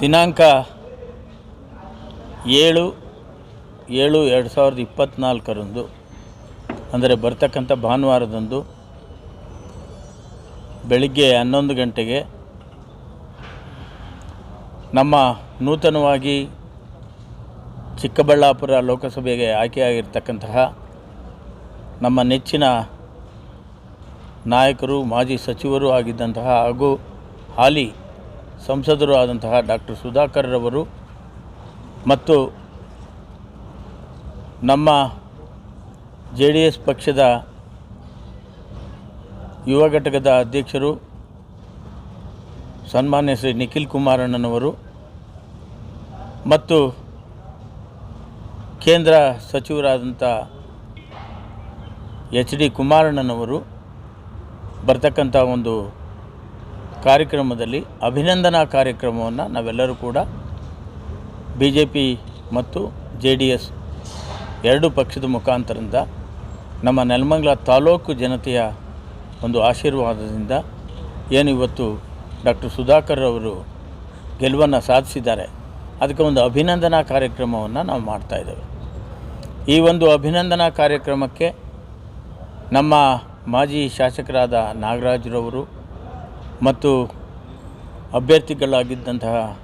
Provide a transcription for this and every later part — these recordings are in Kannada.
ದಿನಾಂಕ ಏಳು ಏಳು ಎರಡು ಸಾವಿರದ ಇಪ್ಪತ್ತ್ನಾಲ್ಕರಂದು ಅಂದರೆ ಬರ್ತಕ್ಕಂಥ ಭಾನುವಾರದಂದು ಬೆಳಿಗ್ಗೆ ಹನ್ನೊಂದು ಗಂಟೆಗೆ ನಮ್ಮ ನೂತನವಾಗಿ ಚಿಕ್ಕಬಳ್ಳಾಪುರ ಲೋಕಸಭೆಗೆ ಆಯ್ಕೆಯಾಗಿರ್ತಕ್ಕಂತಹ ನಮ್ಮ ನೆಚ್ಚಿನ ನಾಯಕರು, ಮಾಜಿ ಸಚಿವರು ಆಗಿದ್ದಂತಹ ಹಾಗೂ ಹಾಲಿ ಸಂಸದರು ಆದಂತಹ ಡಾಕ್ಟರ್ ಸುಧಾಕರ್ರವರು ಮತ್ತು ನಮ್ಮ ಜೆ ಡಿ ಎಸ್ ಪಕ್ಷದ ಯುವ ಘಟಕದ ಅಧ್ಯಕ್ಷರು ಸನ್ಮಾನ್ಯ ಶ್ರೀ ನಿಖಿಲ್ ಕುಮಾರಣ್ಣನವರು ಮತ್ತು ಕೇಂದ್ರ ಸಚಿವರಾದಂಥ ಎಚ್ ಡಿ ಕುಮಾರಣ್ಣನವರು ಬರ್ತಕ್ಕಂಥ ಒಂದು ಕಾರ್ಯಕ್ರಮದಲ್ಲಿ ಅಭಿನಂದನಾ ಕಾರ್ಯಕ್ರಮವನ್ನು ನಾವೆಲ್ಲರೂ ಕೂಡ ಬಿ ಜೆ ಪಿ ಮತ್ತು ಜೆ ಡಿ ಎಸ್ ಎರಡು ಪಕ್ಷದ ಮುಖಾಂತರದಿಂದ ನಮ್ಮ ನೆಲಮಂಗಲ ತಾಲೂಕು ಜನತೆಯ ಒಂದು ಆಶೀರ್ವಾದದಿಂದ ಏನು ಇವತ್ತು ಡಾಕ್ಟರ್ ಸುಧಾಕರ್ ಅವರು ಗೆಲುವನ್ನು ಸಾಧಿಸಿದ್ದಾರೆ. ಅದಕ್ಕೆ ಒಂದು ಅಭಿನಂದನಾ ಕಾರ್ಯಕ್ರಮವನ್ನು ನಾವು ಮಾಡ್ತಾಯಿದ್ದೇವೆ ಈ ಒಂದು ಅಭಿನಂದನಾ ಕಾರ್ಯಕ್ರಮಕ್ಕೆ ನಮ್ಮ ಮಾಜಿ ಶಾಸಕರಾದ ನಾಗರಾಜ್ರವರು ಮತ್ತು ಅಭ್ಯರ್ಥಿಗಳಾಗಿದ್ದಂತಹ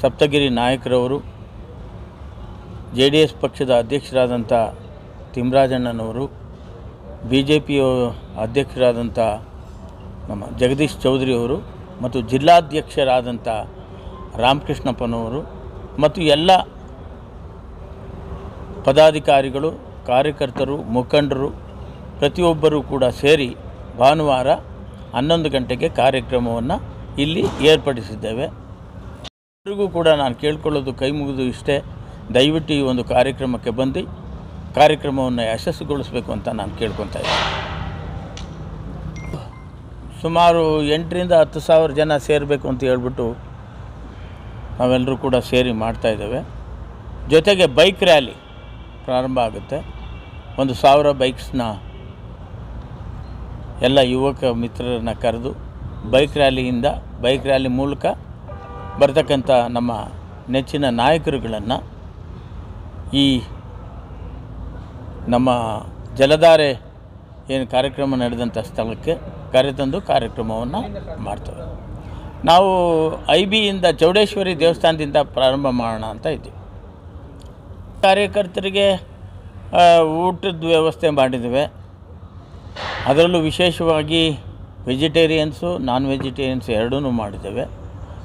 ಸಪ್ತಗಿರಿ ನಾಯಕರವರು, ಜೆ ಡಿ ಎಸ್ ಪಕ್ಷದ ಅಧ್ಯಕ್ಷರಾದಂಥ ತಿಮ್ಮರಾಜಣ್ಣನವರು ಬಿ ಜೆ ಪಿಯ ಅಧ್ಯಕ್ಷರಾದಂಥ ನಮ್ಮ ಜಗದೀಶ್ ಚೌಧರಿಯವರು ಮತ್ತು ಜಿಲ್ಲಾಧ್ಯಕ್ಷರಾದಂಥ ರಾಮಕೃಷ್ಣಪ್ಪನವರು ಮತ್ತು ಎಲ್ಲ ಪದಾಧಿಕಾರಿಗಳು, ಕಾರ್ಯಕರ್ತರು, ಮುಖಂಡರು, ಪ್ರತಿಯೊಬ್ಬರೂ ಕೂಡ ಸೇರಿ ಭಾನುವಾರ ಹನ್ನೊಂದು ಗಂಟೆಗೆ ಕಾರ್ಯಕ್ರಮವನ್ನು ಇಲ್ಲಿ ಏರ್ಪಡಿಸಿದ್ದೇವೆ. ಎಲ್ಲರಿಗೂ ಕೂಡ ನಾನು ಕೇಳ್ಕೊಳ್ಳೋದು ಕೈ ಮುಗಿದು ಇಷ್ಟೇ. ದಯವಿಟ್ಟು ಈ ಒಂದು ಕಾರ್ಯಕ್ರಮಕ್ಕೆ ಬಂದು ಕಾರ್ಯಕ್ರಮವನ್ನು ಯಶಸ್ಸುಗೊಳಿಸಬೇಕು ಅಂತ ನಾನು ಕೇಳ್ಕೊತಾ ಇದ್ದೀನಿ. ಸುಮಾರು ಎಂಟರಿಂದ ಹತ್ತು ಸಾವಿರ ಜನ ಸೇರಬೇಕು ಅಂತ ಹೇಳ್ಬಿಟ್ಟು ನಾವೆಲ್ಲರೂ ಕೂಡ ಸೇರಿ ಮಾಡ್ತಾಯಿದ್ದೇವೆ ಜೊತೆಗೆ ಬೈಕ್ ರ್ಯಾಲಿ ಪ್ರಾರಂಭ ಆಗುತ್ತೆ. ಒಂದು ಸಾವಿರ ಬೈಕ್ಸ್ನ ಎಲ್ಲ ಯುವಕ ಮಿತ್ರರನ್ನ ಕರೆದು ಬೈಕ್ ರ್ಯಾಲಿಯಿಂದ, ಬೈಕ್ ರ್ಯಾಲಿ ಮೂಲಕ ಬರ್ತಕ್ಕಂಥ ನಮ್ಮ ನೆಚ್ಚಿನ ನಾಯಕರುಗಳನ್ನು ಈ ನಮ್ಮ ಜಲಧಾರೆ ಏನು ಕಾರ್ಯಕ್ರಮ ನಡೆದಂಥ ಸ್ಥಳಕ್ಕೆ ಕರೆತಂದು ಕಾರ್ಯಕ್ರಮವನ್ನು ಮಾಡ್ತೇವೆ. ನಾವು ಐ ಬಿಯಿಂದ ಚೌಡೇಶ್ವರಿ ದೇವಸ್ಥಾನದಿಂದ ಪ್ರಾರಂಭ ಮಾಡೋಣ ಅಂತ ಇದ್ದೀವಿ. ಕಾರ್ಯಕರ್ತರಿಗೆ ಊಟದ ವ್ಯವಸ್ಥೆ ಮಾಡಿದ್ದೇವೆ. ಅದರಲ್ಲೂ ವಿಶೇಷವಾಗಿ ವೆಜಿಟೇರಿಯನ್ಸು ನಾನ್ ವೆಜಿಟೇರಿಯನ್ಸ್ ಎರಡೂ ಮಾಡಿದ್ದೇವೆ.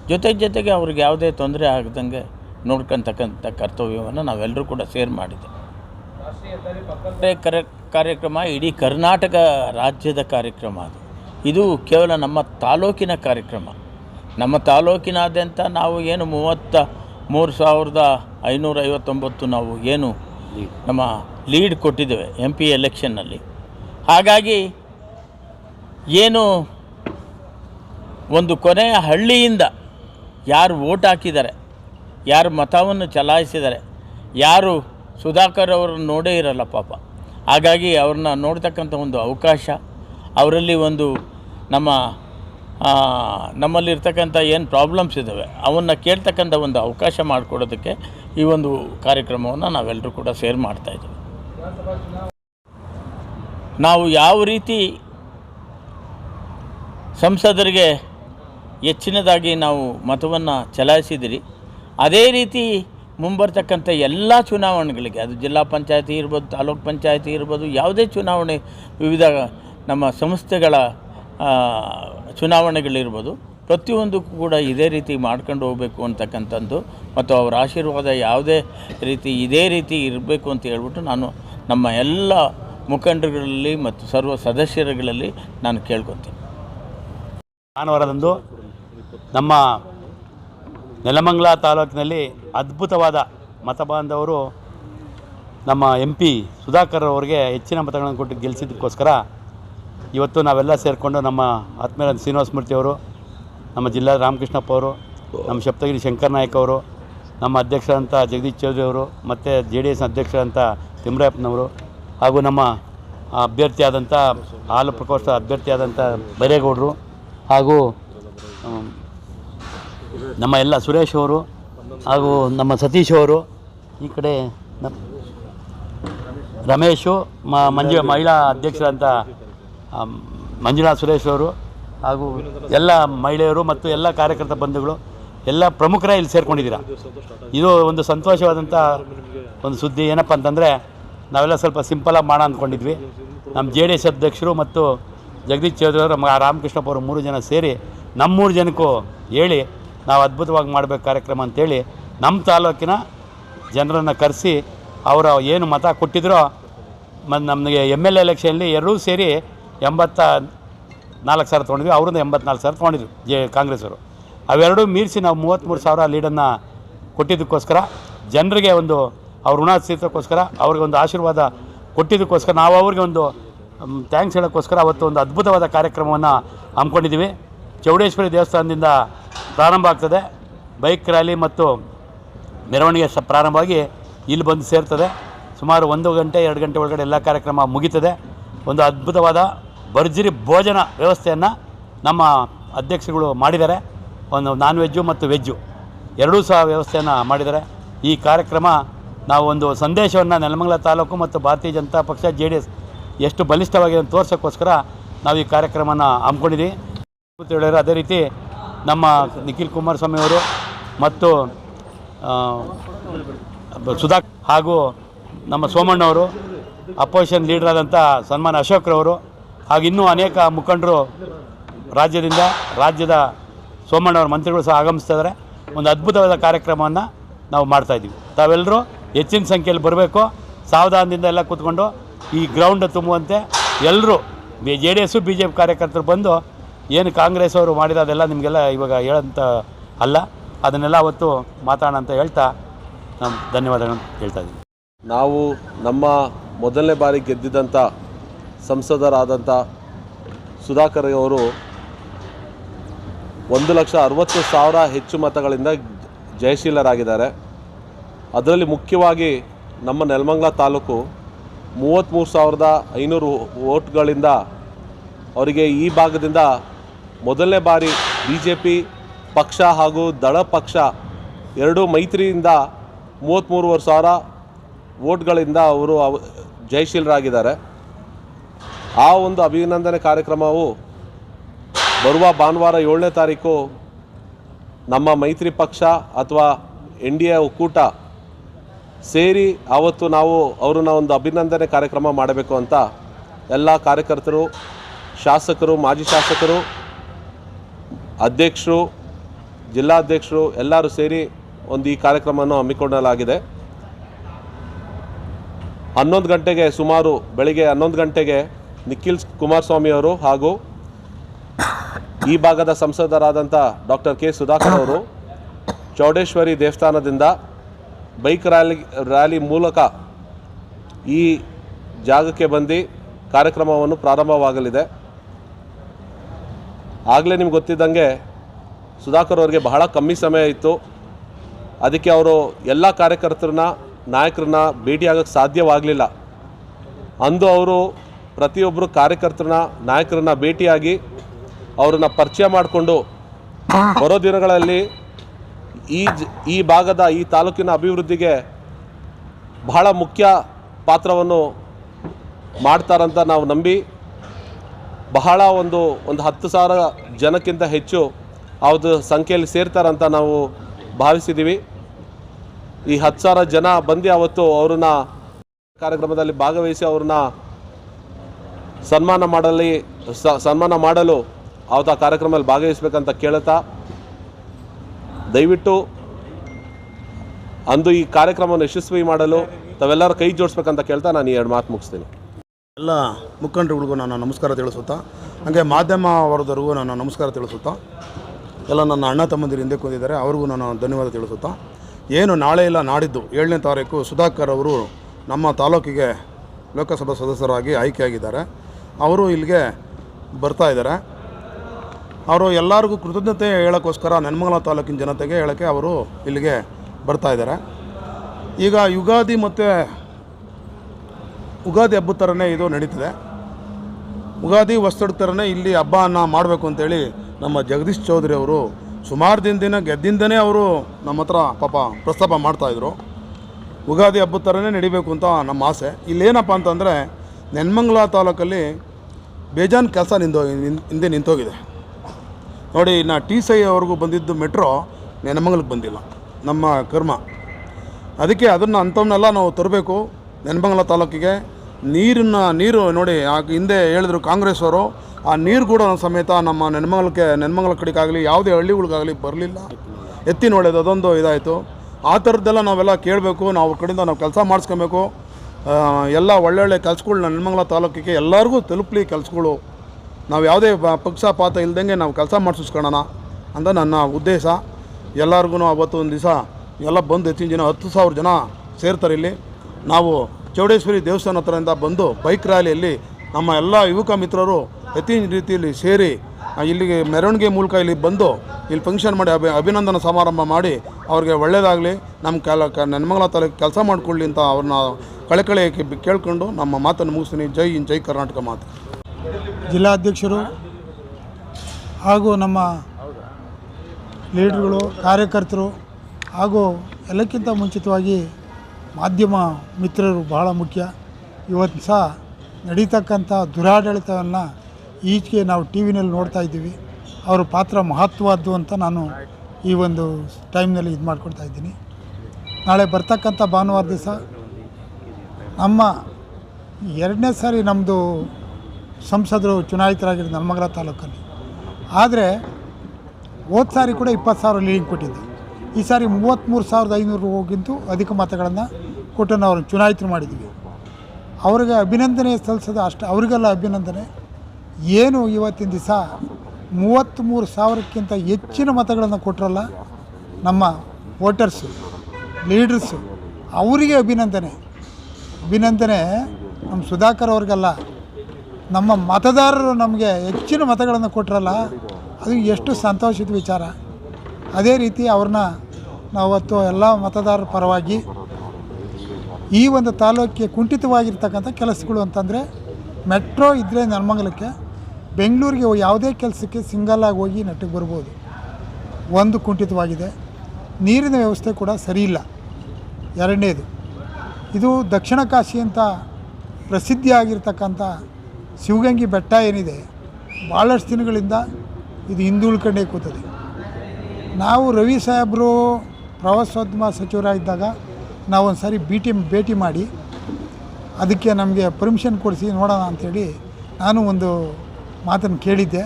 ಜೊತೆ ಜೊತೆಗೆ ಅವ್ರಿಗೆ ಯಾವುದೇ ತೊಂದರೆ ಆಗದಂಗೆ ನೋಡ್ಕೊತಕ್ಕಂಥ ಕರ್ತವ್ಯವನ್ನು ನಾವೆಲ್ಲರೂ ಕೂಡ ಸೇರ್ ಮಾಡಿದ್ದೇವೆ. ಕರೆ ಕರ, ಕಾರ್ಯಕ್ರಮ ಇಡೀ ಕರ್ನಾಟಕ ರಾಜ್ಯದ ಕಾರ್ಯಕ್ರಮ ಅದು. ಇದು ಕೇವಲ ನಮ್ಮ ತಾಲೂಕಿನ ಕಾರ್ಯಕ್ರಮ. ನಮ್ಮ ತಾಲೂಕಿನಾದ್ಯಂತ ನಾವು ಏನು ಮೂವತ್ತ ಮೂರು ಸಾವಿರದ ಐನೂರ ಐವತ್ತೊಂಬತ್ತು ನಾವು ಏನು ನಮ್ಮ ಲೀಡ್ ಕೊಟ್ಟಿದ್ದೇವೆ ಎಂ ಪಿ ಎಲೆಕ್ಷನ್ನಲ್ಲಿ. ಹಾಗಾಗಿ ಏನು ಒಂದು ಕೊನೆಯ ಹಳ್ಳಿಯಿಂದ ಯಾರು ವೋಟ್ ಹಾಕಿದ್ದಾರೆ, ಯಾರು ಮತವನ್ನು ಚಲಾಯಿಸಿದ್ದಾರೆ, ಯಾರು ಸುಧಾಕರ್ ಅವರನ್ನು ನೋಡೇ ಇರಲ್ಲ ಪಾಪ. ಹಾಗಾಗಿ ಅವ್ರನ್ನ ನೋಡ್ತಕ್ಕಂಥ ಒಂದು ಅವಕಾಶ, ಅವರಲ್ಲಿ ಒಂದು ನಮ್ಮ ನಮ್ಮಲ್ಲಿರ್ತಕ್ಕಂಥ ಏನು ಪ್ರಾಬ್ಲಮ್ಸ್ ಇದ್ದಾವೆ, ಅವನ್ನು ಕೇಳ್ತಕ್ಕಂಥ ಒಂದು ಅವಕಾಶ ಮಾಡಿಕೊಡೋದಕ್ಕೆ ಈ ಒಂದು ಕಾರ್ಯಕ್ರಮವನ್ನು ನಾವೆಲ್ಲರೂ ಕೂಡ ಸೇರ್ ಮಾಡ್ತಾಯಿದ್ದೀವಿ ನಾವು ಯಾವ ರೀತಿ ಸಂಸದರಿಗೆ ಹೆಚ್ಚಿನದಾಗಿ ನಾವು ಮತವನ್ನು ಚಲಾಯಿಸಿದಿರಿ, ಅದೇ ರೀತಿ ಮುಂಬರ್ತಕ್ಕಂಥ ಎಲ್ಲ ಚುನಾವಣೆಗಳಿಗೆ, ಅದು ಜಿಲ್ಲಾ ಪಂಚಾಯತಿ ಇರ್ಬೋದು, ತಾಲೂಕ್ ಪಂಚಾಯತಿ ಇರ್ಬೋದು, ಯಾವುದೇ ಚುನಾವಣೆ ವಿವಿಧ ನಮ್ಮ ಸಂಸ್ಥೆಗಳ ಚುನಾವಣೆಗಳಿರ್ಬೋದು, ಪ್ರತಿಯೊಂದಕ್ಕೂ ಕೂಡ ಇದೇ ರೀತಿ ಮಾಡ್ಕೊಂಡು ಹೋಗಬೇಕು ಅಂತಕ್ಕಂಥದ್ದು ಮತ್ತು ಅವರ ಆಶೀರ್ವಾದ ಯಾವುದೇ ರೀತಿ ಇದೇ ರೀತಿ ಇರಬೇಕು ಅಂತ ಹೇಳ್ಬಿಟ್ಟು ನಾನು ನಮ್ಮ ಎಲ್ಲ ಮುಖಂಡರುಗಳಲ್ಲಿ ಮತ್ತು ಸರ್ವ ಸದಸ್ಯರುಗಳಲ್ಲಿ ನಾನು ಕೇಳ್ಕೊತೀನಿ. ಭಾನುವಾರದಂದು ನಮ್ಮ ನೆಲಮಂಗಲ ತಾಲೂಕಿನಲ್ಲಿ ಅದ್ಭುತವಾದ ಮತಬಾಂಧವರು ನಮ್ಮ ಎಂ ಪಿ ಸುಧಾಕರ್ ಅವರಿಗೆ ಹೆಚ್ಚಿನ ಮತಗಳನ್ನು ಕೊಟ್ಟು ಗೆಲ್ಲಿಸಿದ್ದಕ್ಕೋಸ್ಕರ ಇವತ್ತು ನಾವೆಲ್ಲ ಸೇರಿಕೊಂಡು ನಮ್ಮ ಆತ್ಮೀಯ ಶ್ರೀನಿವಾಸ ಮೂರ್ತಿ ಅವರು, ನಮ್ಮ ಜಿಲ್ಲಾ ರಾಮಕೃಷ್ಣಪ್ಪ ಅವರು, ನಮ್ಮ ಸಪ್ತಗಿರಿ ಶಂಕರ್ ನಾಯಕ್ ಅವರು, ನಮ್ಮ ಅಧ್ಯಕ್ಷರಂಥ ಜಗದೀಶ್ ಚೌಧರಿ ಅವರು, ಮತ್ತು ಜೆ ಡಿ ಎಸ್ ಅಧ್ಯಕ್ಷರಂಥ ತಿಮ್ರಾಯಪ್ಪನವರು ಹಾಗೂ ನಮ್ಮ ಅಭ್ಯರ್ಥಿಯಾದಂಥ ಹಾಲು ಪ್ರಕೋಷ್ಠ ಅಭ್ಯರ್ಥಿಯಾದಂಥ ಬೈರೇಗೌಡರು ಹಾಗೂ ನಮ್ಮ ಎಲ್ಲ ಸುರೇಶ್ ಅವರು ಹಾಗೂ ನಮ್ಮ ಸತೀಶ್ ಅವರು, ಈ ಕಡೆ ರಮೇಶು, ಮ, ಮಂಜು, ಮಹಿಳಾ ಅಧ್ಯಕ್ಷರಂಥ ಮಂಜುನಾಥ್ ಸುರೇಶ್ ಅವರು ಹಾಗೂ ಎಲ್ಲ ಮಹಿಳೆಯರು ಮತ್ತು ಎಲ್ಲ ಕಾರ್ಯಕರ್ತ ಬಂಧುಗಳು, ಎಲ್ಲ ಪ್ರಮುಖರೇ ಇಲ್ಲಿ ಸೇರ್ಕೊಂಡಿದ್ದೀರಾ. ಇದು ಒಂದು ಸಂತೋಷವಾದಂಥ ಒಂದು ಸುದ್ದಿ. ಏನಪ್ಪ ಅಂತಂದರೆ ನಾವೆಲ್ಲ ಸ್ವಲ್ಪ ಸಿಂಪಲಾಗಿ ಮಾಡೋಣ ಅಂದ್ಕೊಂಡಿದ್ವಿ. ನಮ್ಮ ಜೆ ಡಿ ಎಸ್ ಅಧ್ಯಕ್ಷರು ಮತ್ತು ಜಗದೀಶ್ ಚೌಧರಿ ಅವರು ನಮ್ಮ ರಾಮಕೃಷ್ಣಪ್ಪ ಅವರು ಮೂರು ಜನ ಸೇರಿ ನಮ್ಮ ಮೂರು ಜನಕ್ಕೂ ಹೇಳಿ ನಾವು ಅದ್ಭುತವಾಗಿ ಮಾಡಬೇಕು ಕಾರ್ಯಕ್ರಮ ಅಂತೇಳಿ ನಮ್ಮ ತಾಲೂಕಿನ ಜನರನ್ನು ಕರೆಸಿ ಅವರ ಏನು ಮತ ಕೊಟ್ಟಿದ್ರೋ ಮತ್ತು ನಮಗೆ ಎಂ ಎಲ್ ಎಲೆಕ್ಷನಲ್ಲಿ ಎರಡೂ ಸೇರಿ ಎಂಬತ್ತ ನಾಲ್ಕು ಸಾವಿರ ತೊಗೊಂಡಿದ್ವಿ. ಅವ್ರನ್ನ ಎಂಬತ್ನಾಲ್ಕು ಸಾವಿರ ತೊಗೊಂಡಿದ್ರು ಜೆ ಕಾಂಗ್ರೆಸ್ಸವರು ಅವೆರಡೂ ಮೀರಿಸಿ ನಾವು ಮೂವತ್ತ್ಮೂರು ಸಾವಿರ ಲೀಡನ್ನು ಕೊಟ್ಟಿದ್ದಕ್ಕೋಸ್ಕರ ಜನರಿಗೆ ಒಂದು ಅವ್ರ ಋಣ ತೀರ್ಥಕ್ಕೋಸ್ಕರ ಅವ್ರಿಗೆ ಒಂದು ಆಶೀರ್ವಾದ ಕೊಟ್ಟಿದ್ದಕ್ಕೋಸ್ಕರ ನಾವು ಅವ್ರಿಗೆ ಒಂದು ಥ್ಯಾಂಕ್ಸ್ ಹೇಳೋಕ್ಕೋಸ್ಕರ ಅವತ್ತು ಒಂದು ಅದ್ಭುತವಾದ ಕಾರ್ಯಕ್ರಮವನ್ನು ಹಮ್ಮಿಕೊಂಡಿದ್ದೀವಿ. ಚೌಡೇಶ್ವರಿ ದೇವಸ್ಥಾನದಿಂದ ಪ್ರಾರಂಭ ಆಗ್ತದೆ. ಬೈಕ್ ರ್ಯಾಲಿ ಮತ್ತು ಮೆರವಣಿಗೆ ಸ ಪ್ರಾರಂಭವಾಗಿ ಇಲ್ಲಿ ಬಂದು ಸೇರ್ತದೆ. ಸುಮಾರು ಒಂದು ಗಂಟೆ, ಎರಡು ಗಂಟೆ ಒಳಗಡೆ ಎಲ್ಲ ಕಾರ್ಯಕ್ರಮ ಮುಗೀತದೆ. ಒಂದು ಅದ್ಭುತವಾದ ಭರ್ಜರಿ ಭೋಜನ ವ್ಯವಸ್ಥೆಯನ್ನು ನಮ್ಮ ಅಧ್ಯಕ್ಷಗಳು ಮಾಡಿದ್ದಾರೆ. ಒಂದು ನಾನ್ ವೆಜ್ಜು ಮತ್ತು ವೆಜ್ಜು ಎರಡೂ ಸಹ ವ್ಯವಸ್ಥೆಯನ್ನು ಮಾಡಿದ್ದಾರೆ. ಈ ಕಾರ್ಯಕ್ರಮ ನಾವು ಒಂದು ಸಂದೇಶವನ್ನು ನೆಲಮಂಗಲ ತಾಲೂಕು ಮತ್ತು ಭಾರತೀಯ ಜನತಾ ಪಕ್ಷ ಜೆ ಡಿ ಎಸ್ ಎಷ್ಟು ಬಲಿಷ್ಠವಾಗಿದೆ ಅಂತ ತೋರ್ಸೋಕ್ಕೋಸ್ಕರ ನಾವು ಈ ಕಾರ್ಯಕ್ರಮನ ಹಮ್ಮಿಕೊಂಡಿದ್ದೀವಿ. ಹೇಳಿದ್ರೆ ಅದೇ ರೀತಿ ನಮ್ಮ ನಿಖಿಲ್ ಕುಮಾರಸ್ವಾಮಿ ಅವರು ಮತ್ತು ಸುಧಾ ಹಾಗೂ ನಮ್ಮ ಸೋಮಣ್ಣವರು ಅಪೋಸಿಷನ್ ಲೀಡರ್ ಆದಂಥ ಅಶೋಕ್ ಅಶೋಕ್ರವರು ಹಾಗೂ ಇನ್ನೂ ಅನೇಕ ಮುಖಂಡರು ರಾಜ್ಯದಿಂದ, ರಾಜ್ಯದ ಸೋಮಣ್ಣವ್ರ ಮಂತ್ರಿಗಳು ಸಹ ಆಗಮಿಸ್ತಾ ಇದ್ದಾರೆ. ಒಂದು ಅದ್ಭುತವಾದ ಕಾರ್ಯಕ್ರಮವನ್ನು ನಾವು ಮಾಡ್ತಾಯಿದ್ದೀವಿ ತಾವೆಲ್ಲರೂ ಹೆಚ್ಚಿನ ಸಂಖ್ಯೆಯಲ್ಲಿ ಬರಬೇಕು. ಸಾವಧಾನದಿಂದ ಎಲ್ಲ ಕೂತ್ಕೊಂಡು ಈ ಗ್ರೌಂಡ್ ತುಂಬುವಂತೆ ಎಲ್ಲರೂ J D S B J P ಕಾರ್ಯಕರ್ತರು ಬಂದು ಏನು ಕಾಂಗ್ರೆಸ್ ಅವರು ಮಾಡಿದ ಅದೆಲ್ಲ ನಿಮಗೆಲ್ಲ ಇವಾಗ ಹೇಳೋಂಥ ಅಲ್ಲ. ಅದನ್ನೆಲ್ಲ ಅವತ್ತು ಮಾತಾಡೋಣ ಅಂತ ಹೇಳ್ತಾ ನಾನು ಧನ್ಯವಾದಗಳನ್ನು ಹೇಳ್ತಾ ಇದ್ದೀನಿ. ನಾವು ನಮ್ಮ ಮೊದಲನೇ ಬಾರಿ ಗೆದ್ದಿದ್ದಂಥ ಸಂಸದರಾದಂಥ ಸುಧಾಕರ್ ಅವರು ಒಂದು ಲಕ್ಷ ಅರವತ್ತು ಸಾವಿರ ಹೆಚ್ಚು ಮತಗಳಿಂದ ಜಯಶೀಲರಾಗಿದ್ದಾರೆ. ಅದರಲ್ಲಿ ಮುಖ್ಯವಾಗಿ ನಮ್ಮ ನೆಲಮಂಗಲ ತಾಲೂಕು ಮೂವತ್ತ್ಮೂರು ಸಾವಿರದ ಐನೂರು ವೋಟ್ಗಳಿಂದ ಅವರಿಗೆ ಈ ಭಾಗದಿಂದ ಮೊದಲನೇ ಬಾರಿ ಬಿ ಜೆ ಪಿ ಪಕ್ಷ ಹಾಗೂ ದಳ ಪಕ್ಷ ಎರಡೂ ಮೈತ್ರಿಯಿಂದ ಮೂವತ್ತ್ಮೂರುವರೆ ಸಾವಿರ ವೋಟ್ಗಳಿಂದ ಅವರು ಅವ ಜಯಶೀಲರಾಗಿದ್ದಾರೆ. ಆ ಒಂದು ಅಭಿನಂದನೆ ಕಾರ್ಯಕ್ರಮವು ಬರುವ ಭಾನುವಾರ ಏಳನೇ ತಾರೀಕು ನಮ್ಮ ಮೈತ್ರಿ ಪಕ್ಷ ಅಥವಾ ಎನ್ ಡಿ ಎ ಒಕ್ಕೂಟ ಸೇರಿ ಆವತ್ತು ನಾವು ಅವ್ರನ್ನ ಒಂದು ಅಭಿನಂದನೆ ಕಾರ್ಯಕ್ರಮ ಮಾಡಬೇಕು ಅಂತ ಎಲ್ಲ ಕಾರ್ಯಕರ್ತರು, ಶಾಸಕರು, ಮಾಜಿ ಶಾಸಕರು, ಅಧ್ಯಕ್ಷರು, ಜಿಲ್ಲಾಧ್ಯಕ್ಷರು ಎಲ್ಲರೂ ಸೇರಿ ಒಂದು ಈ ಕಾರ್ಯಕ್ರಮವನ್ನು ಹಮ್ಮಿಕೊಳ್ಳಲಾಗಿದೆ. ಹನ್ನೊಂದು ಗಂಟೆಗೆ ಸುಮಾರು ಬೆಳಿಗ್ಗೆ ಹನ್ನೊಂದು ಗಂಟೆಗೆ ನಿಖಿಲ್ ಕುಮಾರಸ್ವಾಮಿ ಅವರು ಹಾಗೂ ಈ ಭಾಗದ ಸಂಸದರಾದಂಥ ಡಾಕ್ಟರ್ ಕೆ ಸುಧಾಕರ್ ಅವರು ಚೌಡೇಶ್ವರಿ ದೇವಸ್ಥಾನದಿಂದ ಬೈಕ್ ರ್ಯಾಲಿ ರ್ಯಾಲಿ ಮೂಲಕ ಈ ಜಾಗಕ್ಕೆ ಬಂದು ಕಾರ್ಯಕ್ರಮವನ್ನು ಪ್ರಾರಂಭವಾಗಲಿದೆ. ಆಗಲೇ ನಿಮ್ಗೆ ಗೊತ್ತಿದ್ದಂಗೆ ಸುಧಾಕರ್ ಅವರಿಗೆ ಬಹಳ ಕಮ್ಮಿ ಸಮಯ ಇತ್ತು. ಅದಕ್ಕೆ ಅವರು ಎಲ್ಲ ಕಾರ್ಯಕರ್ತರನ್ನ ನಾಯಕರನ್ನ ಭೇಟಿಯಾಗಕ್ಕೆ ಸಾಧ್ಯವಾಗಲಿಲ್ಲ. ಅಂದು ಅವರು ಪ್ರತಿಯೊಬ್ಬರು ಕಾರ್ಯಕರ್ತರನ್ನ ನಾಯಕರನ್ನ ಭೇಟಿಯಾಗಿ ಅವರನ್ನ ಪರಿಚಯ ಮಾಡಿಕೊಂಡು ಬರೋ ದಿನಗಳಲ್ಲಿ ಈ ಈ ಭಾಗದ ಈ ತಾಲೂಕಿನ ಅಭಿವೃದ್ಧಿಗೆ ಬಹಳ ಮುಖ್ಯ ಪಾತ್ರವನ್ನು ಮಾಡ್ತಾರಂತ ನಾವು ನಂಬಿ ಬಹಳ ಒಂದು ಒಂದು ಹತ್ತು ಸಾವಿರ ಜನಕ್ಕಿಂತ ಹೆಚ್ಚು ಅವ್ರದ್ದು ಸಂಖ್ಯೆಯಲ್ಲಿ ಸೇರ್ತಾರಂತ ನಾವು ಭಾವಿಸಿದ್ದೀವಿ ಈ ಹತ್ತು ಸಾವಿರ ಜನ ಬಂದು ಅವತ್ತು ಅವ್ರನ್ನ ಕಾರ್ಯಕ್ರಮದಲ್ಲಿ ಭಾಗವಹಿಸಿ ಅವ್ರನ್ನ ಸನ್ಮಾನ ಮಾಡಲಿ ಸನ್ಮಾನ ಮಾಡಲು ಅವತ್ತು ಆ ಕಾರ್ಯಕ್ರಮದಲ್ಲಿ ಭಾಗವಹಿಸ್ಬೇಕಂತ ಕೇಳುತ್ತಾ ದಯವಿಟ್ಟು ಅಂದು ಈ ಕಾರ್ಯಕ್ರಮವನ್ನು ಯಶಸ್ವಿ ಮಾಡಲು ತಾವೆಲ್ಲರೂ ಕೈ ಜೋಡಿಸ್ಬೇಕಂತ ಕೇಳ್ತಾ ನಾನು ಎರಡು ಮಾತು ಮುಗಿಸ್ತೀನಿ. ಎಲ್ಲ ಮುಖಂಡರುಗಳಿಗೂ ನಾನು ನಮಸ್ಕಾರ ತಿಳಿಸುತ್ತಾ, ಹಾಗೆ ಮಾಧ್ಯಮ ವರ್ಗದವರಿಗೂ ನಾನು ನಮಸ್ಕಾರ ತಿಳಿಸುತ್ತಾ, ಎಲ್ಲ ನನ್ನ ಅಣ್ಣ ತಮ್ಮಂದಿರು ಹಿಂದೆ ಕುಂದಿದ್ದಾರೆ ಅವ್ರಿಗೂ ನಾನು ಧನ್ಯವಾದ ತಿಳಿಸುತ್ತಾ, ಏನು ನಾಳೆ ಇಲ್ಲ, ನಾಡಿದ್ದು ಏಳನೇ ತಾರೀಕು ಸುಧಾಕರ್ ಅವರು ನಮ್ಮ ತಾಲೂಕಿಗೆ ಲೋಕಸಭಾ ಸದಸ್ಯರಾಗಿ ಆಯ್ಕೆಯಾಗಿದ್ದಾರೆ. ಅವರು ಇಲ್ಲಿಗೆ ಬರ್ತಾ ಇದ್ದಾರೆ. ಅವರು ಎಲ್ಲರಿಗೂ ಕೃತಜ್ಞತೆ ಹೇಳೋಕ್ಕೋಸ್ಕರ ನೆನ್ಮಂಗಲ ತಾಲೂಕಿನ ಜನತೆಗೆ ಹೇಳೋಕ್ಕೆ ಅವರು ಇಲ್ಲಿಗೆ ಬರ್ತಾ ಇದ್ದಾರೆ. ಈಗ ಯುಗಾದಿ ಮತ್ತು ಉಗಾದಿ ಹಬ್ಬದ ಥರನೇ ಇದು ನಡೀತದೆ. ಉಗಾದಿ ವಸ್ತುಡ್ ಥರನೇ ಇಲ್ಲಿ ಹಬ್ಬನ ಮಾಡಬೇಕು ಅಂತೇಳಿ ನಮ್ಮ ಜಗದೀಶ್ ಚೌಧರಿ ಅವರು ಸುಮಾರು ದಿನ ಗೆದ್ದಿಂದನೇ ಅವರು ನಮ್ಮ ಹತ್ರ ಪಾಪ ಪ್ರಸ್ತಾಪ ಮಾಡ್ತಾಯಿದ್ರು ಉಗಾದಿ ಹಬ್ಬದ ಥರನೇ ನಡಿಬೇಕು ಅಂತ ನಮ್ಮ ಆಸೆ. ಇಲ್ಲೇನಪ್ಪ ಅಂತಂದರೆ ನೆನ್ಮಂಗ್ಲ ತಾಲೂಕಲ್ಲಿ ಬೇಜಾನ್ ಕೆಲಸ ನಿನ್- ಹಿಂದೆ ನಿಂತೋಗಿದೆ. ನೋಡಿ ನಾ ಟಿ ಸೈ ಅವ್ರಿಗೂ ಬಂದಿದ್ದು ಮೆಟ್ರೋ ನೆನಮಂಗಲಕ್ಕೆ ಬಂದಿಲ್ಲ, ನಮ್ಮ ಕರ್ಮ. ಅದಕ್ಕೆ ಅದನ್ನು ಅಂಥವನ್ನೆಲ್ಲ ನಾವು ತರಬೇಕು, ನೆನಮಂಗಲ ತಾಲೂಕಿಗೆ. ನೀರನ್ನು, ನೀರು ನೋಡಿ ಹಿಂದೆ ಹೇಳಿದ್ರು ಕಾಂಗ್ರೆಸ್ ಅವರು, ಆ ನೀರು ಕೂಡ ಸಮೇತ ನಮ್ಮ ನೆನಮಂಗಲಕ್ಕೆ, ನೆನಮಂಗಲ ಕಡೆಗಾಗಲಿ, ಯಾವುದೇ ಹಳ್ಳಿಗಳಿಗಾಗಲಿ ಬರಲಿಲ್ಲ. ಎತ್ತಿ ನೋಡೋದು ಅದೊಂದು ಇದಾಯಿತು. ಆ ಥರದ್ದೆಲ್ಲ ನಾವೆಲ್ಲ ಕೇಳಬೇಕು, ನಾವು ಕಡೆಯಿಂದ ನಾವು ಕೆಲಸ ಮಾಡಿಸ್ಕೊಬೇಕು. ಎಲ್ಲ ಒಳ್ಳೊಳ್ಳೆ ಕೆಲಸಗಳು ನೆನಮಂಗಲ ತಾಲೂಕಿಗೆ ಎಲ್ಲರಿಗೂ ತಲುಪಲಿ ಕೆಲಸಗಳು. ನಾವು ಯಾವುದೇ ಪಕ್ಷಪಾತ ಇಲ್ದಂಗೆ ನಾವು ಕೆಲಸ ಮಾಡಿಸ್ಕೊಳ್ಳೋಣ ಅಂತ ನನ್ನ ಉದ್ದೇಶ. ಎಲ್ಲರಿಗೂ ಅವತ್ತು ಒಂದು ದಿವಸ ಎಲ್ಲ ಬಂದು ಹೆಚ್ಚಿನ ಜನ ಹತ್ತು ಸಾವಿರ ಜನ ಸೇರ್ತಾರೆ ಇಲ್ಲಿ. ನಾವು ಚೌಡೇಶ್ವರಿ ದೇವಸ್ಥಾನ ಹತ್ರದಿಂದ ಬಂದು ಬೈಕ್ ರ್ಯಾಲಿಯಲ್ಲಿ ನಮ್ಮ ಎಲ್ಲ ಯುವಕ ಮಿತ್ರರು ಹೆಚ್ಚಿನ ರೀತಿಯಲ್ಲಿ ಸೇರಿ ಇಲ್ಲಿಗೆ ಮೆರವಣಿಗೆ ಮೂಲಕ ಇಲ್ಲಿ ಬಂದು ಇಲ್ಲಿ ಫಂಕ್ಷನ್ ಮಾಡಿ, ಅಭಿ, ಅಭಿನಂದನ ಸಮಾರಂಭ ಮಾಡಿ ಅವ್ರಿಗೆ ಒಳ್ಳೆಯದಾಗಲಿ ನಮ್ಮ ಕೆಲ, ಕ ನೆನ್ಮಂಗಲ ತಾಲೂಕು ಕೆಲಸ ಮಾಡಿಕೊಳ್ಳಿ ಅಂತ ಅವ್ರನ್ನ ಕಳೆಕಳೆ ಕೇಳ್ಕೊಂಡು ನಮ್ಮ ಮಾತನ್ನು ಮುಗಿಸ್ತೀನಿ. ಜೈ ಇನ್ ಜೈ ಕರ್ನಾಟಕ ಮಾತು. ಜಿಲ್ಲಾಧ್ಯಕ್ಷರು ಹಾಗೂ ನಮ್ಮ ಲೀಡರ್ಗಳು, ಕಾರ್ಯಕರ್ತರು ಹಾಗೂ ಎಲ್ಲಕ್ಕಿಂತ ಮುಂಚಿತವಾಗಿ ಮಾಧ್ಯಮ ಮಿತ್ರರು ಬಹಳ ಮುಖ್ಯ. ಇವತ್ತು ಸಹ ನಡೀತಕ್ಕಂಥ ದುರಾಡಳಿತವನ್ನು ಈಚೆಗೆ ನಾವು ಟಿ ವಿನಲ್ಲಿ ನೋಡ್ತಾ ಇದ್ದೀವಿ. ಅವರ ಪಾತ್ರ ಮಹತ್ವದ್ದು ಅಂತ ನಾನು ಈ ಒಂದು ಟೈಮ್ನಲ್ಲಿ ಇದು ಮಾಡ್ಕೊಳ್ತಾ ಇದ್ದೀನಿ. ನಾಳೆ ಬರ್ತಕ್ಕಂಥ ಭಾನುವಾರ ದಿವಸ ನಮ್ಮ ಎರಡನೇ ಸಾರಿ ನಮ್ಮದು ಸಂಸದರು ಚುನಾಯಿತರಾಗಿರೋ ನೆಲಮಂಗಲ ತಾಲೂಕಲ್ಲಿ. ಆದರೆ, ಹೋದ ಸಾರಿ ಕೂಡ ಇಪ್ಪತ್ತು ಸಾವಿರ ಲೀಡಿಂಗ್ ಕೊಟ್ಟಿದ್ದೆ. ಈ ಸಾರಿ ಮೂವತ್ತ್ಮೂರು ಸಾವಿರದ ಐನೂರು ಹೋಗಿಂತೂ ಅಧಿಕ ಮತಗಳನ್ನು ಕೊಟ್ಟು ನಾವು ಚುನಾಯಿತರು ಮಾಡಿದ್ದೀವಿ ಅವ್ರಿಗೆ ಅಭಿನಂದನೆ ಸಲ್ಲಿಸೋದು ಅಷ್ಟು, ಅವರಿಗೆಲ್ಲ ಅಭಿನಂದನೆ. ಏನು ಇವತ್ತಿನ ದಿವಸ ಮೂವತ್ತ್ಮೂರು ಸಾವಿರಕ್ಕಿಂತ ಹೆಚ್ಚಿನ ಮತಗಳನ್ನು ಕೊಟ್ಟರಲ್ಲ ನಮ್ಮ ವೋಟರ್ಸು, ಲೀಡರ್ಸು, ಅವರಿಗೆ ಅಭಿನಂದನೆ. ಅಭಿನಂದನೆ ನಮ್ಮ ಸುಧಾಕರ್ ಅವ್ರಿಗಲ್ಲ ನಮ್ಮ ಮತದಾರರು ನಮಗೆ ಹೆಚ್ಚಿನ ಮತಗಳನ್ನು ಕೊಟ್ಟರಲ್ಲ ಅದು ಎಷ್ಟು ಸಂತೋಷದ ವಿಚಾರ. ಅದೇ ರೀತಿ ಅವ್ರನ್ನ ನಾವತ್ತು ಎಲ್ಲ ಮತದಾರರ ಪರವಾಗಿ ಈ ಒಂದು ತಾಲೂಕಿಗೆ ಕುಂಠಿತವಾಗಿರ್ತಕ್ಕಂಥ ಕೆಲಸಗಳು ಅಂತಂದರೆ, ಮೆಟ್ರೋ ಇದ್ದರೆ ನೆಲಮಂಗಲಕ್ಕೆ, ಬೆಂಗಳೂರಿಗೆ ಯಾವುದೇ ಕೆಲಸಕ್ಕೆ ಸಿಂಗಲ್ಲಾಗಿ ಹೋಗಿ ನೆಟ್ಟಿಗೆ ಬರ್ಬೋದು. ಒಂದು ಕುಂಠಿತವಾಗಿದೆ. ನೀರಿನ ವ್ಯವಸ್ಥೆ ಕೂಡ ಸರಿಯಿಲ್ಲ ಎರಡನೇದು, ಇದು ದಕ್ಷಿಣ ಕಾಶಿ ಅಂತ ಪ್ರಸಿದ್ಧಿಯಾಗಿರ್ತಕ್ಕಂಥ ಶಿವಗಂಗೆ ಬೆಟ್ಟ ಏನಿದೆ ಭಾಳಷ್ಟು ದಿನಗಳಿಂದ ಇದು ಹಿಂದುಳ್ಕೊಂಡೇ ಕೂತದೆ. ನಾವು ರವಿ ಸಾಹೇಬರು ಪ್ರವಾಸೋದ್ಯಮ ಸಚಿವರಾಗಿದ್ದಾಗ ನಾವು ಒಂದು ಸಾರಿ ಭೇಟಿ ಭೇಟಿ ಮಾಡಿ ಅದಕ್ಕೆ ನಮಗೆ ಪರ್ಮಿಷನ್ ಕೊಡಿಸಿ ನೋಡೋಣ ಅಂಥೇಳಿ ನಾನು ಒಂದು ಮಾತನ್ನು ಕೇಳಿದ್ದೆ.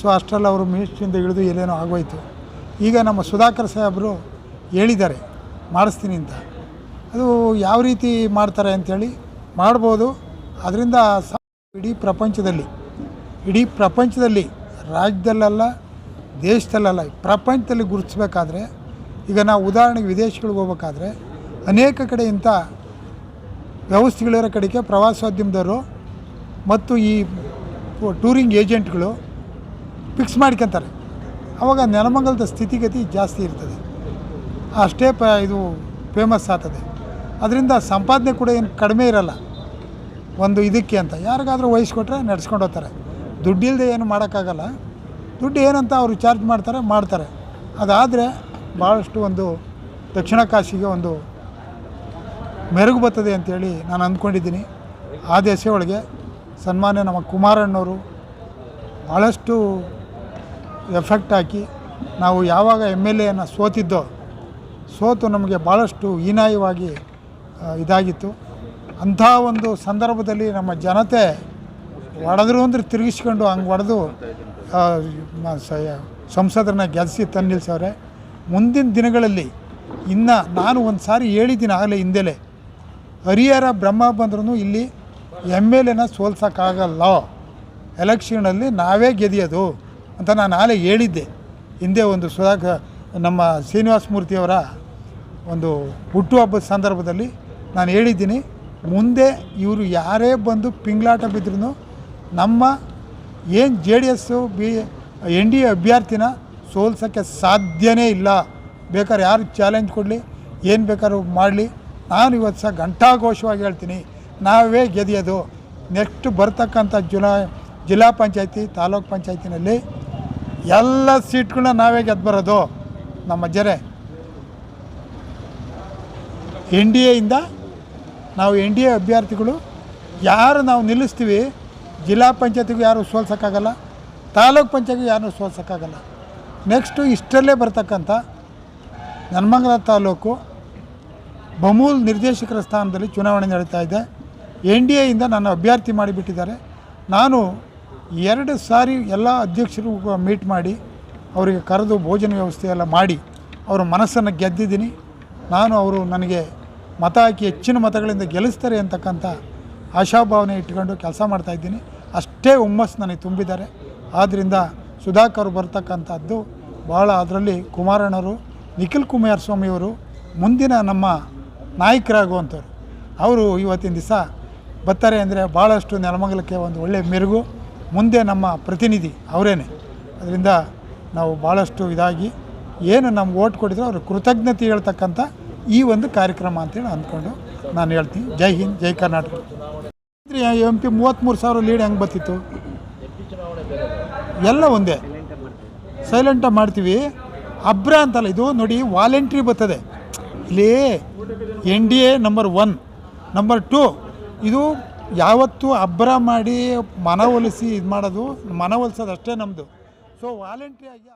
ಸೊ ಅಷ್ಟರಲ್ಲಿ ಅವರು ಮಿನಿಸ್ಟ್ರಿಂದ ಇಳಿದು ಎಲ್ಲೇನೋ ಆಗೋಯ್ತು. ಈಗ ನಮ್ಮ ಸುಧಾಕರ್ ಸಾಹೇಬರು ಹೇಳಿದ್ದಾರೆ, ಮಾಡಿಸ್ತೀನಿ ಅಂತ. ಅದು ಯಾವ ರೀತಿ ಮಾಡ್ತಾರೆ ಅಂಥೇಳಿ ಮಾಡ್ಬೋದು. ಅದರಿಂದ ಇಡೀ ಪ್ರಪಂಚದಲ್ಲಿ ಇಡೀ ಪ್ರಪಂಚದಲ್ಲಿ ರಾಜ್ಯದಲ್ಲಲ್ಲ, ದೇಶದಲ್ಲಲ್ಲ ಪ್ರಪಂಚದಲ್ಲಿ ಗುರುತಿಸ್ಬೇಕಾದ್ರೆ, ಈಗ ನಾವು ಉದಾಹರಣೆಗೆ ವಿದೇಶಗಳಿಗೆ ಹೋಗ್ಬೇಕಾದ್ರೆ, ಅನೇಕ ಕಡೆ ಇಂಥ ವ್ಯವಸ್ಥೆಗಳಿರೋ ಕಡೆಗೆ ಪ್ರವಾಸೋದ್ಯಮದವರು ಮತ್ತು ಈ ಟೂರಿಂಗ್ ಏಜೆಂಟ್ಗಳು ಫಿಕ್ಸ್ ಮಾಡ್ಕೊತಾರೆ. ಆವಾಗ ನೆಲಮಂಗಲದ ಸ್ಥಿತಿಗತಿ ಜಾಸ್ತಿ ಇರ್ತದೆ. ಅಷ್ಟೇ ಪ ಇದು ಫೇಮಸ್ ಆಗ್ತದೆ. ಅದರಿಂದ ಸಂಪಾದನೆ ಕೂಡ ಏನು ಕಡಿಮೆ ಇರಲ್ಲ. ಒಂದು ಇದಕ್ಕೆ ಅಂತ. ಯಾರಿಗಾದರೂ ವಹಿಸ್ಕೊಟ್ರೆ ನಡ್ಸ್ಕೊಂಡು ಹೋಗ್ತಾರೆ. ದುಡ್ಡಿಲ್ಲದೆ ಏನು ಮಾಡೋಕ್ಕಾಗಲ್ಲ. ದುಡ್ಡು ಏನಂತ ಅವರು ಚಾರ್ಜ್ ಮಾಡ್ತಾರೆ ಮಾಡ್ತಾರೆ. ಅದಾದರೆ ಭಾಳಷ್ಟು ಒಂದು ದಕ್ಷಿಣ ಕಾಶಿಗೆ ಒಂದು ಮೆರುಗು ಬರ್ತದೆ ಅಂತೇಳಿ ನಾನು ಅಂದ್ಕೊಂಡಿದ್ದೀನಿ. ಆ ದೇಶ ಒಳಗೆ ಸನ್ಮಾನ್ಯ ನಮ್ಮ ಕುಮಾರಣ್ಣವರು ಭಾಳಷ್ಟು ಎಫೆಕ್ಟ್ ಹಾಕಿ ನಾವು ಯಾವಾಗ ಎಂ ಎಲ್ ಎನ ಸೋತಿದ್ದೋ, ಸೋತು ನಮಗೆ ಭಾಳಷ್ಟು ಹೀನಾಯವಾಗಿ ಇದಾಗಿತ್ತು. ಅಂಥ ಒಂದು ಸಂದರ್ಭದಲ್ಲಿ ನಮ್ಮ ಜನತೆ ಒಡೆದ್ರು ಅಂದ್ರೆ ತಿರುಗಿಸ್ಕೊಂಡು ಹಂಗೆ ಒಡೆದು ಸಂಸದರನ್ನ ಗೆಲ್ಲಿಸಿ ತಂದು ನಿಲ್ಸವ್ರೆ. ಮುಂದಿನ ದಿನಗಳಲ್ಲಿ ಇನ್ನು ನಾನು ಒಂದು ಸಾರಿ ಹೇಳಿದ್ದೀನಿ ಆಗಲೇ ಹಿಂದೆಲೆ, ಹರಿಹರ ಬ್ರಹ್ಮ ಬಂದ್ರೂ ಇಲ್ಲಿ ಎಂ ಎಲ್ ಎನ ಸೋಲ್ಸೋಕ್ಕಾಗಲ್ಲ. ಎಲೆಕ್ಷನಲ್ಲಿ ನಾವೇ ಗೆದಿಯೋದು ಅಂತ ನಾನು ಆಗಲೇ ಹೇಳಿದ್ದೆ. ಹಿಂದೆ ಒಂದು ಸುಧಾಕ, ನಮ್ಮ ಶ್ರೀನಿವಾಸ ಮೂರ್ತಿಯವರ ಒಂದು ಹುಟ್ಟುಹಬ್ಬದ ಸಂದರ್ಭದಲ್ಲಿ ನಾನು ಹೇಳಿದ್ದೀನಿ. ಮುಂದೆ ಇವರು ಯಾರೇ ಬಂದು ಪಿಂಗ್ಲಾಟ ಬಿದ್ದರೂ ನಮ್ಮ ಏನು J D S B, N D A ಅಭ್ಯರ್ಥಿನ ಸೋಲ್ಸೋಕ್ಕೆ ಸಾಧ್ಯನೇ ಇಲ್ಲ. ಬೇಕಾದ್ರೆ ಯಾರು ಚಾಲೆಂಜ್ ಕೊಡಲಿ? ಏನು ಬೇಕಾದ್ರೂ ಮಾಡಲಿ. ನಾನು ಇವತ್ತು ಸಹ ಘಂಟಾಘೋಷವಾಗಿ ಹೇಳ್ತೀನಿ. ನಾವೇ ಗೆದೆಯೋದು. ನೆಕ್ಸ್ಟ್ ಬರ್ತಕ್ಕಂಥ ಜುಲಾ, ಜಿಲ್ಲಾ ಪಂಚಾಯತಿ, ತಾಲೂಕ್ ಪಂಚಾಯತಿನಲ್ಲಿ ಎಲ್ಲ ಸೀಟ್ಗಳನ್ನ ನಾವೇ ಗೆದ್ದು ಬರೋದು. ನಮ್ಮ ಜರೆ. ಎನ್ ಡಿ ಎಯಿಂದ ನಾವು ಎನ್ ಡಿ ಎ ಅಭ್ಯರ್ಥಿಗಳು, ಯಾರು ನಾವು ನಿಲ್ಲಿಸ್ತೀವಿ, ಜಿಲ್ಲಾ ಪಂಚಾಯತಿಗೂ ಯಾರು ಸೋಲ್ಸೋಕ್ಕಾಗಲ್ಲ, ತಾಲೂಕು ಪಂಚಾಯತಿಗೂ ಯಾರು ಸೋಲ್ಸೋಕ್ಕಾಗಲ್ಲ. ನೆಕ್ಸ್ಟು ಇಷ್ಟರಲ್ಲೇ ಬರ್ತಕ್ಕಂಥ ನನ್ಮಂಗಲ ತಾಲೂಕು ಬಮೂಲ್ ನಿರ್ದೇಶಕರ ಸ್ಥಾನದಲ್ಲಿ ಚುನಾವಣೆ ನಡೀತಾ ಇದೆ. ಎನ್ ಡಿ ಎಯಿಂದ ನನ್ನ ಅಭ್ಯರ್ಥಿ ಮಾಡಿಬಿಟ್ಟಿದ್ದಾರೆ. ನಾನು ಎರಡು ಸಾರಿ ಎಲ್ಲ ಅಧ್ಯಕ್ಷರು ಮೀಟ್ ಮಾಡಿ, ಅವರಿಗೆ ಕರೆದು ಭೋಜನ ವ್ಯವಸ್ಥೆ ಎಲ್ಲ ಮಾಡಿ, ಅವರ ಮನಸ್ಸನ್ನು ಗೆದ್ದಿದ್ದೀನಿ. ನಾನು ಅವರು ನನಗೆ ಮತ ಹಾಕಿ ಹೆಚ್ಚಿನ ಮತಗಳಿಂದ ಗೆಲ್ಲಿಸ್ತಾರೆ ಅಂತಕ್ಕಂಥ ಆಶಾಭಾವನೆ ಇಟ್ಕೊಂಡು ಕೆಲಸ ಮಾಡ್ತಾಯಿದ್ದೀನಿ ಅಷ್ಟೇ ಹುಮ್ಮಸ್ಸು ನನಗೆ ತುಂಬಿದ್ದಾರೆ. ಆದ್ದರಿಂದ ಸುಧಾಕರ್ ಬರ್ತಕ್ಕಂಥದ್ದು ಭಾಳ ಅದರಲ್ಲಿ ಕುಮಾರಣ್ಣವರು ನಿಖಿಲ್ ಕುಮಾರಸ್ವಾಮಿಯವರು ಮುಂದಿನ ನಮ್ಮ ನಾಯಕರಾಗುವಂಥವ್ರು. ಅವರು ಇವತ್ತಿನ ದಿವಸ ಬರ್ತಾರೆ ಅಂದರೆ ಭಾಳಷ್ಟು ನೆಲಮಂಗಲಕ್ಕೆ ಒಂದು ಒಳ್ಳೆಯ ಮೆರುಗು, ಮುಂದೆ ನಮ್ಮ ಪ್ರತಿನಿಧಿ ಅವರೇನೆ. ಅದರಿಂದ ನಾವು ಭಾಳಷ್ಟು ಇದಾಗಿ ಏನು ನಮ್ಗೆ ಓಟ್ ಕೊಟ್ಟಿದ್ರು ಅವ್ರ ಕೃತಜ್ಞತೆ ಹೇಳ್ತಕ್ಕಂಥ ಈ ಒಂದು ಕಾರ್ಯಕ್ರಮ ಅಂತೇಳಿ ಅಂದ್ಕೊಂಡು ನಾನು ಹೇಳ್ತೀನಿ. ಜೈ ಹಿಂದ್, ಜೈ ಕರ್ನಾಟಕ. ಎಂ ಪಿ ಮೂವತ್ತ್ಮೂರು ಸಾವಿರ ಲೀಡ್ ಹೆಂಗೆ ಬರ್ತಿತ್ತು? ಎಲ್ಲ ಒಂದೇ. ಸೈಲೆಂಟಾಗಿ ಮಾಡ್ತೀವಿ. ಅಬ್ರ ಅಂತಲ್ಲ, ಇದು ನೋಡಿ ವಾಲೆಂಟ್ರಿ ಬರ್ತದೆ. ಇಲ್ಲಿ N D A number one number two ಇದು ಯಾವತ್ತೂ ಅಬ್ರ ಮಾಡಿ ಮನವೊಲಿಸಿ ಇದು ಮಾಡೋದು ಮನವೊಲಿಸೋದು ಅಷ್ಟೇ ನಮ್ಮದು ಸೊ ವಾಲೆಂಟ್ರಿ ಆಗಿ